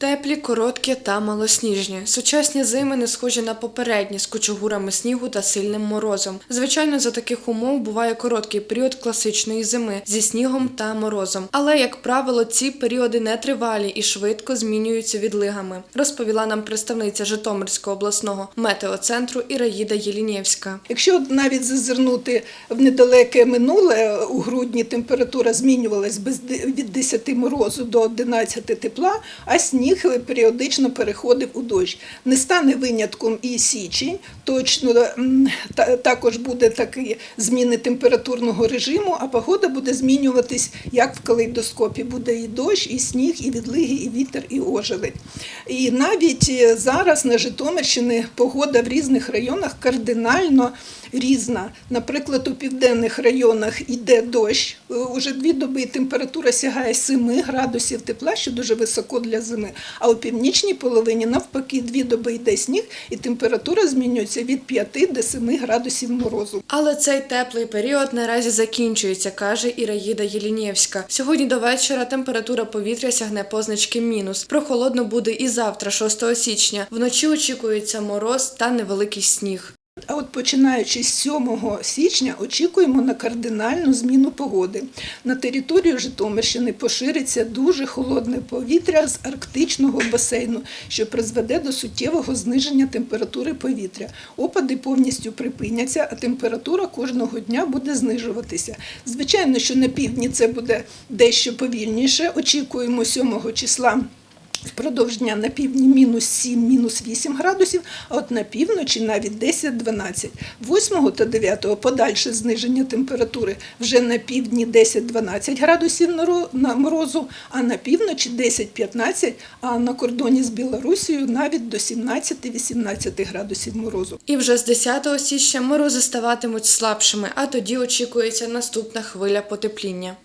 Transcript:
Теплі, короткі та малосніжні. Сучасні зими не схожі на попередні з кучугурами снігу та сильним морозом. Звичайно, за таких умов буває короткий період класичної зими зі снігом та морозом. Але, як правило, ці періоди нетривалі і швидко змінюються відлигами, розповіла нам представниця Житомирського обласного метеоцентру Іраїда Єлінєвська. Якщо навіть зазирнути в недалеке минуле, у грудні температура змінювалась без від 10 морозу до 11 тепла, а сніг періодично переходив у дощ. Не стане винятком і січень, точно також буде такі зміни температурного режиму, а погода буде змінюватись як в калейдоскопі. Буде і дощ, і сніг, і відлиги, і вітер, і ожеледь. І навіть е, зараз на Житомирщині погода в різних районах кардинально різна. Наприклад, у південних районах йде дощ. е, Уже дві доби температура сягає 7 градусів тепла, що дуже високо для зими. А у північній половині навпаки дві доби йде сніг, і температура змінюється від 5 до 7 градусів морозу. Але цей теплий період наразі закінчується, каже Іраїда Єлінєвська. Сьогодні до вечора температура повітря сягне позначки мінус. Прохолодно буде і завтра, 6 січня. Вночі очікується мороз та невеликий сніг. А от починаючи з 7 січня очікуємо на кардинальну зміну погоди. На територію Житомирщини пошириться дуже холодне повітря з арктичного басейну, що призведе до суттєвого зниження температури повітря. Опади повністю припиняться, а температура кожного дня буде знижуватися. Звичайно, що на півдні це буде дещо повільніше. Очікуємо 7 числа. Впродовж дня на півдні мінус 7, мінус 8 градусів, а от на півночі навіть 10-12. 8 та 9 подальше зниження температури вже на півдні 10-12 градусів на морозу, а на півночі 10-15, а на кордоні з Білорусією навіть до 17-18 градусів морозу. І вже з 10 січня морози ставатимуть слабшими, а тоді очікується наступна хвиля потепління.